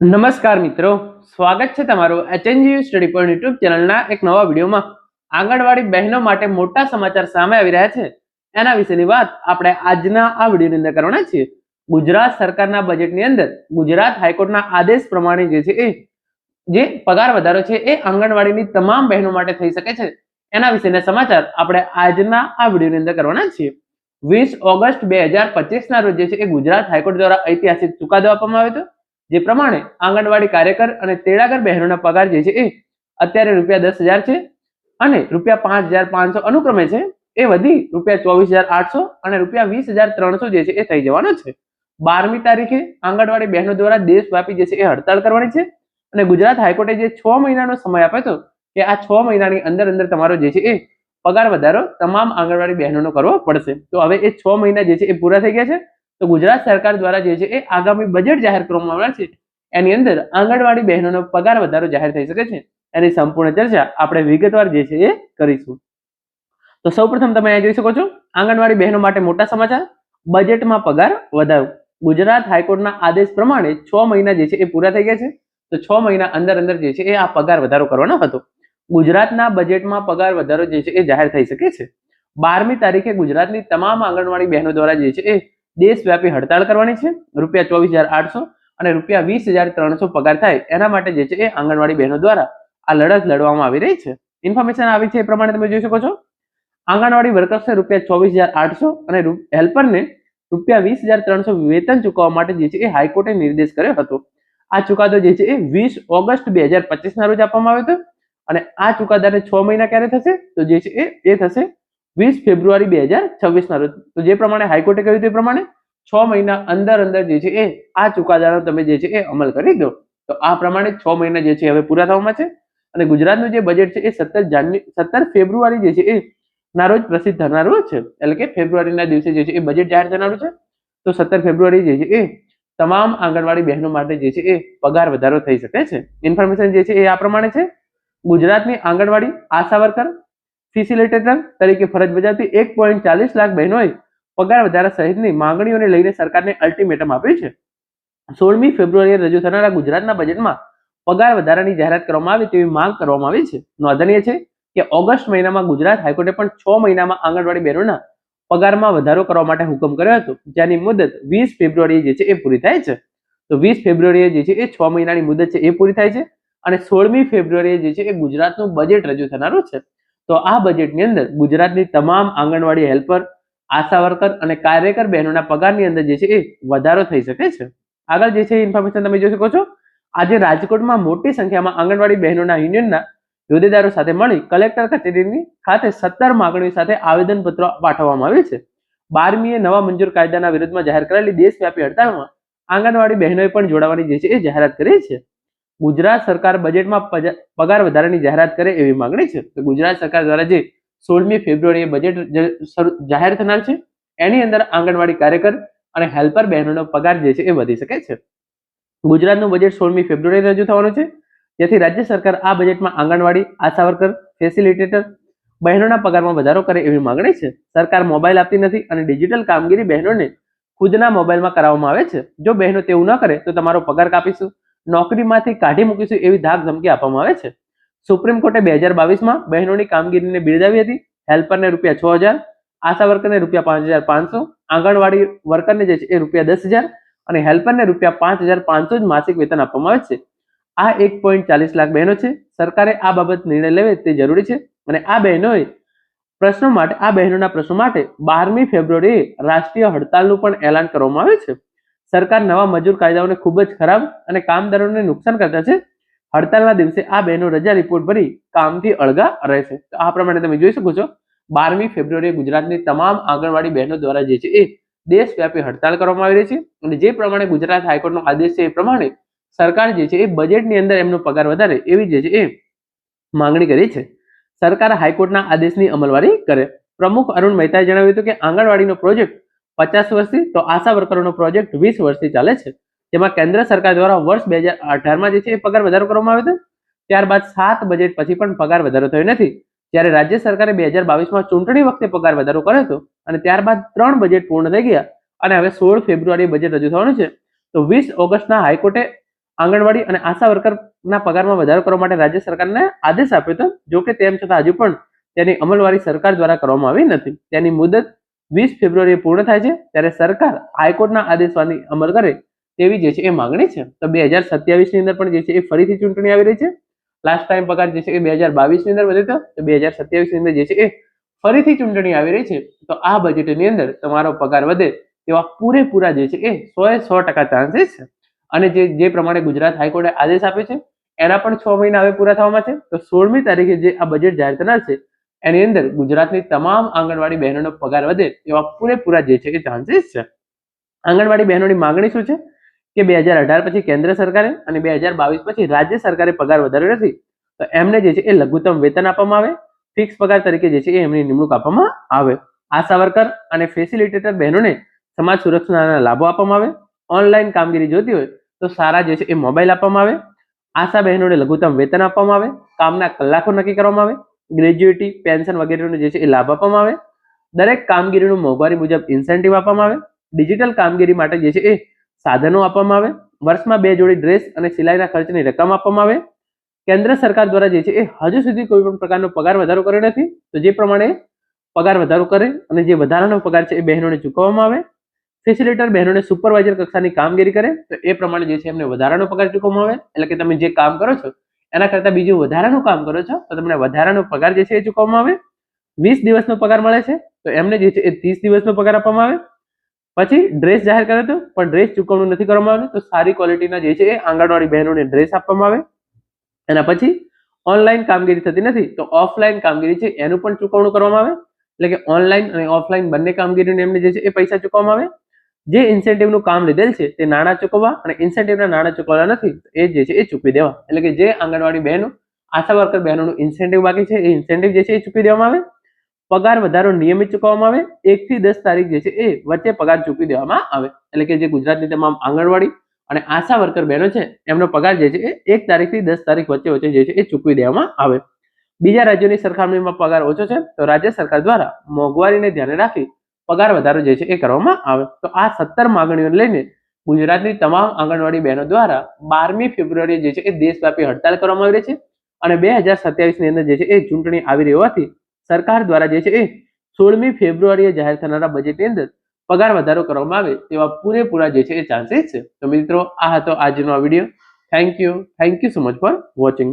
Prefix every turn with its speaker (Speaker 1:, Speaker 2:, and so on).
Speaker 1: નમસ્કાર મિત્રો, સ્વાગત છે તમારું એચએનજીયુ સ્ટડી પોઈન્ટ યુટ્યુબ ચેનલના એક નવા વિડીયોમાં. આંગણવાડી બહેનો માટે મોટા સમાચાર સામે આવી રહ્યા છે. એના વિશેની વાત આપણે આજના આ વિડીયોની અંદર કરવાના છીએ. ગુજરાત સરકારના બજેટની અંદર ગુજરાત હાઈકોર્ટના આદેશ પ્રમાણે જે છે એ, જે પગાર વધારો છે એ આંગણવાડીની તમામ બહેનો માટે થઈ શકે છે. એના વિશેના સમાચાર આપણે આજના આ વિડીયોની અંદર કરવાના છીએ. વીસ ઓગસ્ટ બે હજાર પચીસના રોજ જે છે એ ગુજરાત હાઈકોર્ટ દ્વારા ઐતિહાસિક ચુકાદો આપવામાં આવ્યો હતો. જે પ્રમાણે આંગણવાડી કાર્યકર અને તેડાગર બહેનોના પગાર જે છે એ અત્યારે રૂપિયા દસ હજાર છે અને રૂપિયા પાંચ હજાર પાંચસો અનુક્રમે છે એ વધી રૂપિયા ચોવીસ હજાર આઠસો અને રૂપિયા વીસ હજાર ત્રણસો જે છે એ થઈ જવાનો છે. બારમી તારીખે આંગણવાડી બહેનો દ્વારા દેશવ્યાપી જે છે એ હડતાળ કરવાની છે અને ગુજરાત હાઈકોર્ટે જે છ મહિનાનો સમય આપ્યો હતો કે આ છ મહિનાની અંદર અંદર તમારો જે છે એ પગાર વધારો તમામ આંગણવાડી બહેનોનો કરવો પડશે. તો હવે એ છ મહિના જે છે એ પૂરા થઈ ગયા છે તો ગુજરાત સરકાર દ્વારા જે છે એ આગામી બજેટ જાહેર કરવામાં આવ્યા છે. એની અંદર આંગણવાડી બહેનોનો પગાર વધારો જાહેર થઈ શકે છે. એની સંપૂર્ણ ચર્ચા આપણે વિગતવાર જે છે એ કરીશું. તો સૌપ્રથમ તમે અહીંયા જોઈ શકો છો, આંગણવાડી બહેનો માટે મોટા સમાચાર બજેટમાં પગાર વધારો. ગુજરાત હાઈકોર્ટના આદેશ પ્રમાણે છ મહિના જે છે એ પૂરા થઈ ગયા છે. તો છ મહિના અંદર અંદર જે છે એ આ પગાર વધારો કરવાનો હતો. ગુજરાતના બજેટમાં પગાર વધારો જે છે એ જાહેર થઈ શકે છે. બારમી તારીખે ગુજરાતની તમામ આંગણવાડી બહેનો દ્વારા જે છે એ દેશવ્યાપી હડતાળ કરવાની છે. રૂપિયા ચોવીસ હજાર આઠસો અને રૂપિયા વીસ હજાર ત્રણસો પગાર થાય એના માટે જે છે એ આંગણવાડી બહેનો દ્વારા આ લડત લડવામાં આવી રહી છે. ઇન્ફોર્મેશન આવી છે એ પ્રમાણે તમે જોઈ શકો છો. આંગણવાડી વર્કર્સને રૂપિયા ચોવીસ હજાર આઠસો અને હેલ્પરને રૂપિયા વીસ હજાર ત્રણસો વેતન ચૂકવવા માટે જે છે એ હાઈકોર્ટે નિર્દેશ કર્યો હતો. આ ચુકાદો જે છે એ વીસ ઓગસ્ટ બે હજાર પચીસના રોજ આપવામાં આવ્યો હતો. અને આ ચુકાદાને છ મહિના ક્યારે થશે? તો જે છે એ એ થશે વીસ ફેબ્રુઆરી બે હજાર છવ્વીસના રોજ. તો જે પ્રમાણે હાઈકોર્ટે કહ્યું તે પ્રમાણે છ મહિના અંદર અંદર જે છે એ આ ચુકાદાનો તમે જે છે એ અમલ કરી દો. તો આ પ્રમાણે છ મહિના જે છે હવે પૂરા થવામાં છે. અને ગુજરાતનું જે બજેટ છે એ સત્તર જાન્યુ સત્તર ફેબ્રુઆરી જે છે એ ના રોજ પ્રસિદ્ધ થનારું છે. એટલે કે ફેબ્રુઆરીના દિવસે જે છે એ બજેટ જાહેર થનારું છે. તો સત્તર ફેબ્રુઆરી જે છે એ તમામ આંગણવાડી બહેનો માટે જે છે એ પગાર વધારો થઈ શકે છે. ઇન્ફોર્મેશન જે છે એ આ પ્રમાણે છે. ગુજરાતની આંગણવાડી આશા વર્કર ફેસિલિટેટર તરીકે ફરજ બજાવતી એક પોઈન્ટ ચાલીસ લાખ બહેનોએ પગાર વધારા સહિતની માંગણીઓને લઈને સરકારને અલ્ટિમેટમ આપ્યું છે. સોળમી ફેબ્રુઆરીએ રજૂ થનારા ગુજરાતના બજેટમાં પગાર વધારાની જાહેરાત કરવામાં આવે તેવી માંગ કરવામાં આવી છે. નોંધનીય છે કે ઓગસ્ટ મહિનામાં ગુજરાત હાઈકોર્ટે પણ છ મહિનામાં આંગણવાડી બહેનોના પગારમાં વધારો કરવા માટે હુકમ કર્યો હતો. જેની મુદત વીસ ફેબ્રુઆરીએ જે છે એ પૂરી થાય છે. તો વીસ ફેબ્રુઆરીએ જે છે એ છ મહિનાની મુદત છે એ પૂરી થાય છે અને સોળમી ફેબ્રુઆરીએ જે છે એ ગુજરાતનું બજેટ રજૂ થનારું છે. તો આ બજેટની અંદર ગુજરાતની તમામ આંગણવાડી હેલ્પર આશા વર્કર અને કાર્યકર બહેનોના પગારની અંદર જે છે એ વધારો થઈ શકે છે. આગળ જે છે ઇન્ફોર્મેશન તમે જોઈ શકો છો. આજે રાજકોટમાં મોટી સંખ્યામાં આંગણવાડી બહેનોના યુનિયનના હોદ્દેદારો સાથે મળી કલેક્ટર કચેરીની ખાતે સત્તર માંગણીઓ સાથે આવેદનપત્રો પાઠવવામાં આવ્યું છે. બારમીએ નવા મંજૂર કાયદાના વિરુદ્ધમાં જાહેર કરેલી દેશવ્યાપી હડતાળમાં આંગણવાડી બહેનોએ પણ જોડાવાની જે છે એ જાહેરાત કરી છે. ગુજરાત સરકાર બજેટમાં પગાર વધારાની જાહેરાત કરે એવી માંગણી છે. તો ગુજરાત સરકાર દ્વારા જે સોળમી ફેબ્રુઆરીએ બજેટ જાહેર થનાર છે, એની અંદર આંગણવાડી કાર્યકર અને હેલ્પર બહેનોનો પગાર જે છે એ વધી શકે છે. ગુજરાતનું બજેટ સોળમી ફેબ્રુઆરી રજૂ થવાનું છે. જેથી રાજ્ય સરકાર આ બજેટમાં આંગણવાડી આશા વર્કર ફેસિલિટેટર બહેનોના પગારમાં વધારો કરે એવી માંગણી છે. સરકાર મોબાઈલ આપતી નથી અને ડિજિટલ કામગીરી બહેનોને ખુદના મોબાઈલમાં કરાવવામાં આવે છે. જો બહેનો તેવું ન કરે તો તમારો પગાર કાપીશું. નોકરીમાંથી કાઢી મૂકીશું એવી ધાક ધમકી આપવામાં આવે છે. સુપ્રીમ કોર્ટે બે હજાર બાવીસમાં બહેનોની કામગીરીને બિરદાવી હતી. હેલ્પરને રૂપિયા છ હજાર, આશા વર્કરને રૂપિયા પાંચ હજાર પાંચસો, આંગણવાડી વર્કરને જે છે એ રૂપિયા દસ હજાર અને હેલ્પરને રૂપિયા પાંચ હજાર પાંચસો જ માસિક વેતન આપવામાં આવે છે. આ એક પોઈન્ટ ચાલીસ લાખ બહેનો છે. સરકારે આ બાબત નિર્ણય લેવે તે જરૂરી છે અને આ બહેનોએ પ્રશ્નો માટે, આ બહેનોના પ્રશ્નો માટે બારમી ફેબ્રુઆરીએ રાષ્ટ્રીય હડતાલનું પણ એલાન કરવામાં આવ્યું છે. સરકાર નવા મજૂર કાયદાઓને ખૂબ જ ખરાબ અને કામદારોને નુકસાન કરતા છે. હડતાલના દિવસે આ બહેનો રજા રિપોર્ટ ભરી કામથી અળગા રહેશે તો આ પ્રમાણે તમે જોઈ શકો છો, બારમી ફેબ્રુઆરીએ ગુજરાતની તમામ આંગણવાડી બહેનો દ્વારા જે છે એ દેશવ્યાપી હડતાલ કરવામાં આવી રહી છે અને જે પ્રમાણે ગુજરાત હાઈકોર્ટનો આદેશ છે એ પ્રમાણે સરકાર જે છે એ બજેટની અંદર એમનો પગાર વધારે એવી જે છે એ માંગણી કરી છે. સરકાર હાઈકોર્ટના આદેશની અમલવારી કરે. પ્રમુખ અરુણ મહેતાએ જણાવ્યું હતું કે આંગણવાડીનો પ્રોજેક્ટ પચાસ વર્ષથી, તો આશા વર્કરોનો પ્રોજેક્ટ વીસ વર્ષથી ચાલે છે. જેમાં કેન્દ્ર સરકાર દ્વારા વર્ષ બે હજાર અઢારમાં જે છે એ પગાર વધારો કરવામાં આવ્યો ત્યારબાદ સાત બજેટ પછી પણ પગાર વધારો થયો નથી. જ્યારે રાજ્ય સરકારે બે હજાર બાવીસમાં ચૂંટણી વખતે પગાર વધારો કર્યો હતો અને ત્યારબાદ ત્રણ બજેટ પૂર્ણ થઈ ગયા અને હવે સોળ ફેબ્રુઆરી બજેટ રજૂ થવાનું છે. તો વીસ ઓગસ્ટના હાઈકોર્ટે આંગણવાડી અને આશા વર્કરના પગારમાં વધારો કરવા માટે રાજ્ય સરકારને આદેશ આપ્યો હતો. જો કે તેમ છતાં હજુ પણ તેની અમલવારી સરકાર દ્વારા કરવામાં આવી નથી. તેની મુદત વીસ ફેબ્રુઆરીએ પૂર્ણ થાય છે, ત્યારે સરકાર હાઈકોર્ટના આદેશવાની અમલ કરે તેવી જે છે એ માંગણી છે. તો બે હજાર સત્યાવીસની અંદર પણ જે છે એ ફરીથી ચૂંટણી આવી રહી છે. લાસ્ટ ટાઈમ પગાર જે છે એ બે હજાર બાવીસની અંદર વધ્યો તો બે હજાર સત્યાવીસની અંદર જે છે એ ફરીથી ચૂંટણી આવી રહી છે. તો આ બજેટની અંદર તમારો પગાર વધે તેવા પૂરેપૂરા જે છે એ સો એ સો ટકા ચાન્સીસ છે. અને જે જે પ્રમાણે ગુજરાત હાઈકોર્ટે આદેશ આપ્યો છે, એના પણ છ મહિના હવે પૂરા થવામાં છે. તો સોળમી તારીખે જે આ બજેટ જાહેર થનાર છે એની અંદર ગુજરાતની તમામ આંગણવાડી બહેનોનો પગાર વધે એવા પૂરેપૂરા જે છે એ ચાન્સીસ છે. આંગણવાડી બહેનોની માંગણી શું છે? કે બે હજાર અઢાર પછી કેન્દ્ર સરકારે અને બે હજાર બાવીસ પછી રાજ્ય સરકારે પગાર વધાર્યો નથી, તો એમને જે છે એ લઘુત્તમ વેતન આપવામાં આવે ફિક્સ પગાર તરીકે જે છે એ એમની નિમણૂક આપવામાં આવે. આશા વર્કર અને ફેસિલિટેટર બહેનોને સમાજ સુરક્ષાના લાભો આપવામાં આવે. ઓનલાઈન કામગીરી જોતી હોય તો સારા જે છે એ મોબાઈલ આપવામાં આવે. આશા બહેનોને લઘુત્તમ વેતન આપવામાં આવે. કામના કલાકો નક્કી કરવામાં આવે. ગ્રેજ્યુએટી, પેન્શન વગેરેનો જે છે એ લાભ આપવામાં આવે. દરેક કામગીરીનું મોંઘવારી મુજબ ઇન્સેન્ટિવ આપવામાં આવે. ડિજિટલ કામગીરી માટે જે છે એ સાધનો આપવામાં આવે. વર્ષમાં બે જોડી ડ્રેસ અને સિલાઈના ખર્ચની રકમ આપવામાં આવે. કેન્દ્ર સરકાર દ્વારા જે છે એ હજુ સુધી કોઈ પણ પ્રકારનો પગાર વધારો કર્યો નથી. તો જે પ્રમાણે પગાર વધારો કરે અને જે વધારાનો પગાર છે એ બહેનોને ચૂકવવામાં આવે. ફેસિલિટર બહેનોને સુપરવાઇઝર કક્ષાની કામગીરી કરે. તો એ પ્રમાણે જે છે એમને વધારાનો પગાર ચૂકવવામાં આવે. એટલે કે તમે જે કામ કરો છો એના કરતાં બીજું વધારાનું કામ કરો છો, તો તમને વધારાનો પગાર જે છે એ ચૂકવવામાં આવે. વીસ દિવસનો પગાર મળે છે, તો એમને જે છે એ ત્રીસ દિવસનો પગાર આપવામાં આવે. પછી ડ્રેસ જાહેર કરે તો, પણ ડ્રેસ ચૂકવણું નથી કરવામાં આવ્યું, તો સારી ક્વોલિટીના જે છે એ આંગણવાડી બહેનોને ડ્રેસ આપવામાં આવે. એના પછી ઓનલાઈન કામગીરી થતી નથી, તો ઓફલાઈન કામગીરી છે એનું પણ ચૂકવણું કરવામાં આવે. એટલે કે ઓનલાઈન અને ઓફલાઈન બંને કામગીરીને એમને જે છે એ પૈસા ચૂકવવામાં આવે. જે ઇન્સેન્ટિવનું કામ લીધેલ છે તે નાણાં ચૂકવવા અને ઇન્સેન્ટિવના નાણાં ચૂકવવા નથી એ જે છે એ ચૂકવી દેવા. એટલે કે જે આંગણવાડી બહેનો, આશા વર્કર બહેનોનું ઇન્સેન્ટિવ બાકી છે, એ ઇન્સેન્ટિવ જે છે એ ચૂકવી દેવામાં આવે. પગાર વધારો નિયમિત ચૂકવવામાં આવે. એક થી દસ તારીખ જે છે એ વચ્ચે પગાર ચૂકવી દેવામાં આવે. એટલે કે જે ગુજરાતની તમામ આંગણવાડી અને આશા વર્કર બહેનો છે, એમનો પગાર જે છે એ એક તારીખથી દસ તારીખ વચ્ચે વચ્ચે જે છે એ ચૂકવી દેવામાં આવે. બીજા રાજ્યોની સરખામણીમાં પગાર ઓછો છે, તો રાજ્ય સરકાર દ્વારા મોંઘવારીને ધ્યાને રાખી પગાર વધારો જે છે એ કરવામાં આવે. તો આ સત્તર માંગણીઓને લઈને ગુજરાતની તમામ આંગણવાડી બહેનો દ્વારા બારમી ફેબ્રુઆરી જે છે એ દેશવ્યાપી હડતાલ કરવામાં આવી રહી છે અને બે હજાર સત્યાવીસની અંદર જે છે એ ચૂંટણી આવી રહી હોવાથી સરકાર દ્વારા જે છે એ સોળમી ફેબ્રુઆરીએ જાહેર થનારા બજેટની અંદર પગાર વધારો કરવામાં આવે તેવા પૂરેપૂરા જે છે એ ચાન્સીસ છે. તો મિત્રો, આ હતો આજનો આ video thank you thank you so much for watching